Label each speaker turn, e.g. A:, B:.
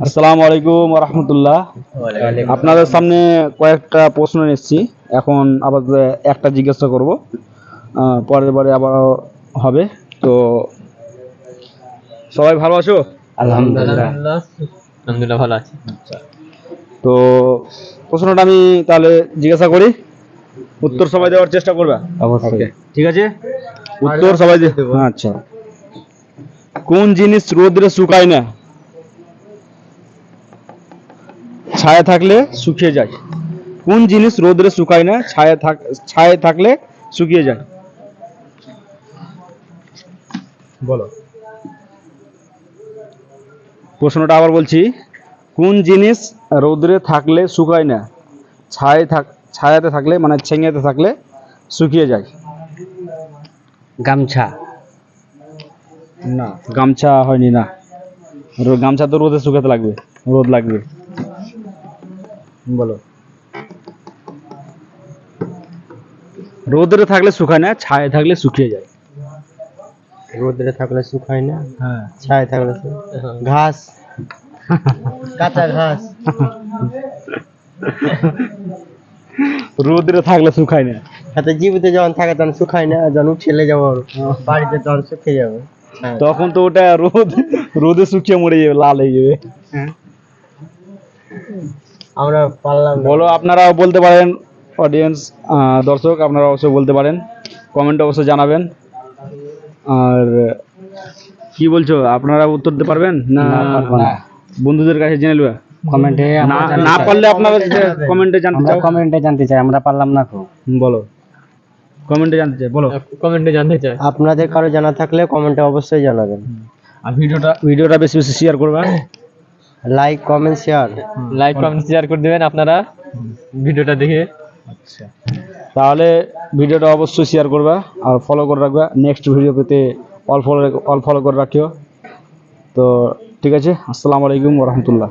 A: আসসালামু আলাইকুম রহমতুল্লাহ আপনাদের সামনে কয়েকটা প্রশ্ন এসেছি এখন আবার একটা জিজ্ঞাসা করব। পরের বারে আবার হবে। তো সবাই ভালো আছো?
B: আলহামদুলিল্লাহ। আলহামদুলিল্লাহ। ভালো আছি।
A: তো প্রশ্নটা আমি তাহলে জিজ্ঞাসা করি। উত্তর সবাই দেওয়ার চেষ্টা করবে?
B: অবশ্যই।
A: ঠিক আছে? উত্তর সবাই আচ্ছা। কোন জিনিস রোদ্রে শুকায় না? ছায়া থাকলে শুকিয়ে যায়। কোন জিনিস রোদ্রে শুকায় না ছায়া থাক ছায়া থাকলে শুকিয়ে যায়। বলো। প্রশ্নটা আবার বলছি কোন জিনিস রোদ্রে থাকলে শুকায় না ছায়া থাক ছায়াতে থাকলে মানে ছেঙেতে থাকলে শুকিয়ে যায়?
B: গামছা।
A: না গামছা হয়নি না। গামছা তো রোদে শুকাতে লাগবে রোদ লাগবে। বলো। রোদে থাকলে শুকায় না ছায়া থাকলে শুকিয়ে যায়।
B: রোদ্রে থাকলে শুকায় না
A: হ্যাঁ।
B: ছায় থাকলে ঘাস। কাঁচা ঘাস।
A: রোদে থাকলে শুকায় না।
B: সাথে জীবিত যখন থাকে তখন শুকায় না যখন উঠেলে যাব বাড়িতে তখন শুকিয়ে যাবে। হ্যাঁ।
A: তখন তো ওটা রোদ রোদে শুকিয়ে মরে যাবে লাল হয়ে যাবে।
B: আমরা পারলাম না।
A: বলো আপনারাও বলতে পারেন অডিয়েন্স দর্শক আপনারা অবশ্যই বলতে পারেন কমেন্টে অবশ্যই জানাবেন। আর কি বলছো আপনারা উত্তর দিতে পারবেন না বন্ধুদের কাছে জেনে নেবে
B: কমেন্টে
A: না না পারলে আপনারা কমেন্টে জানতে চাও।
B: কমেন্টে জানতে চাই আমরা পারলাম না খুব।
A: বলো। কমেন্টে জানতে চাই বলো।
C: কমেন্টে জানতে চাই।
B: আপনাদের কারও জানা থাকলে কমেন্টে অবশ্যই জানাবেন।
A: আর ভিডিওটা ভিডিওটা বেশি বেশি শেয়ার করবা
B: like comment share
C: like comment share করে দিবেন আপনারা ভিডিওটা দেখে।
A: আচ্ছা। তাহলে ভিডিওটা অবশ্যই শেয়ার করবা আর ফলো করে রাখবা। নেক্সট ভিডিও পেতে অল ফলো অল ফলো করে রাখিও। তো ঠিক আছে আসসালামু আলাইকুম রহমতুল্লাহ।